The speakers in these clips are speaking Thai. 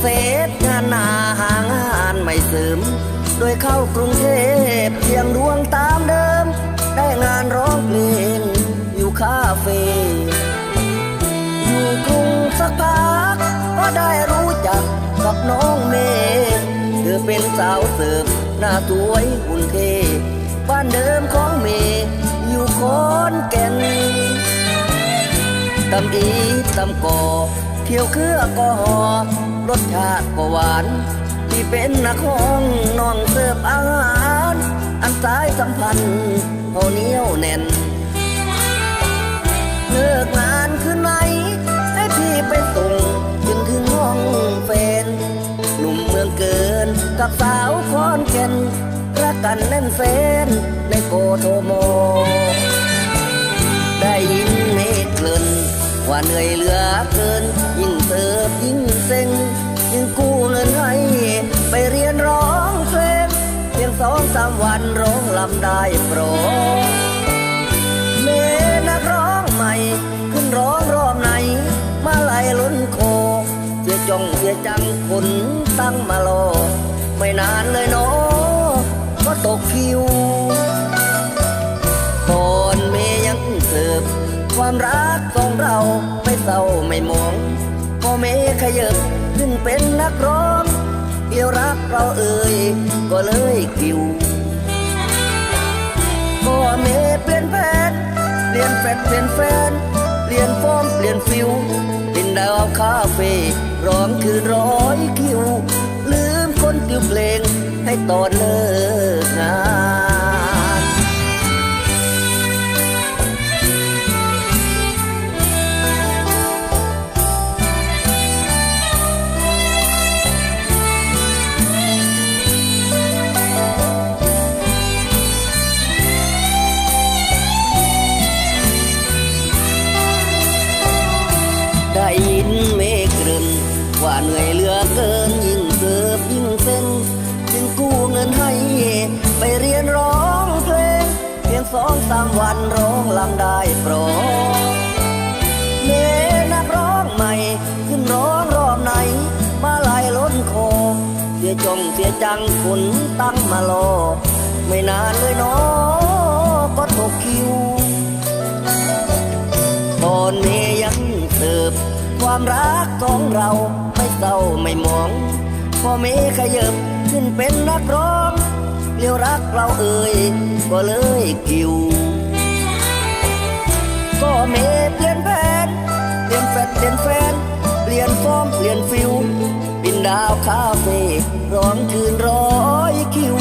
เฟสงานนาหางานไม่เสริม โดยเข้ากรุงเทพเพียงดวงตามเดิม ได้งานร้องเพลงอยู่คาเฟ่อยู่กรุงสักพักก็ได้รู้จักกับน้องเมย์เธอเป็นสาวเสิร์ฟหน้าสวยหุ่นเทบ้านเดิมของเมย์อยู่คอนแก่นตำดีตำก่อเที่ยวเครือก็หอ รสชาติก็หวาน ที่เป็นนักห้องน้องเสิร์ฟอาหาร อันสายสัมพันธ์เขาเหนียวแน่น เลิกงานคืนไหนให้พี่ไปส่งจนถึงห้องแฟนหนุ่มเมืองเกินกับสาวคอนแก่นรักกันแน่นแฟนในโกโทโม ได้ยินเมฆเกลินว่าเหนื่อยเหลือเกิน ยิ่งเสิร์ฟยิ่งเซ็ง กู้เงินให้ ไปเรียนร้องเพลงเพียงสองสามวันร้องลำได้โปรดเมนักร้องใหม่ ขึ้นร้องรอบไหน มาไหลล้นโคเสียจงเสียจังคนตั้งมารอไม่นานเลยเนาะก็ตกคิวก่อนเมยังเสิร์ฟความรักของเราไม่เศร้าไม่หมอง พอเมขยับขึ้นเป็นนักร้องเกี่ยวรักเราเอ่ยก็เลยกิวก็เมเปลี่ยนแผนเปลี่ยนแฟนเปลี่ยนแฟนเปลี่ยนฟอร์มเปลี่ยนฟิวเป็นดาวคาเฟ่ร้องคืนร้อยคิว ลืมคนติวเพลงให้ตอนเลิกงาน ได้ยินเมฆกรึนว่าเหนื่อยเหลือเกินยิ่งเสิร์ฟยิ่งเส้นจึงกู้เงินให้ ไปเรียนร้องเพลง เพียงสองสามวันร้องลำได้โปรดเมนักร้องใหม่ ขึ้นร้องรอบไหน มาลายล้นคอเสียจงเสียจังคนตั้งมารอไม่นานเลยเนาะก็ตกคิวตอนเมยังเสิร์ฟ ความรักของเราไม่เศร้าไม่หมอง พอเมขยับขึ้นเป็นนักร้องเลี้ยวรักเราเอ่ยก็เลยกิว ก็เมเปลี่ยนแผนเปลี่ยนแฟนเปลี่ยนแฟน เปลี่ยนฟอร์มเปลี่ยนฟิวปินดาวคาเฟ่ร้องคืนร้อยคิว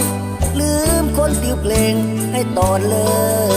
ลืมคนติวเพลงให้ตอนเลิกง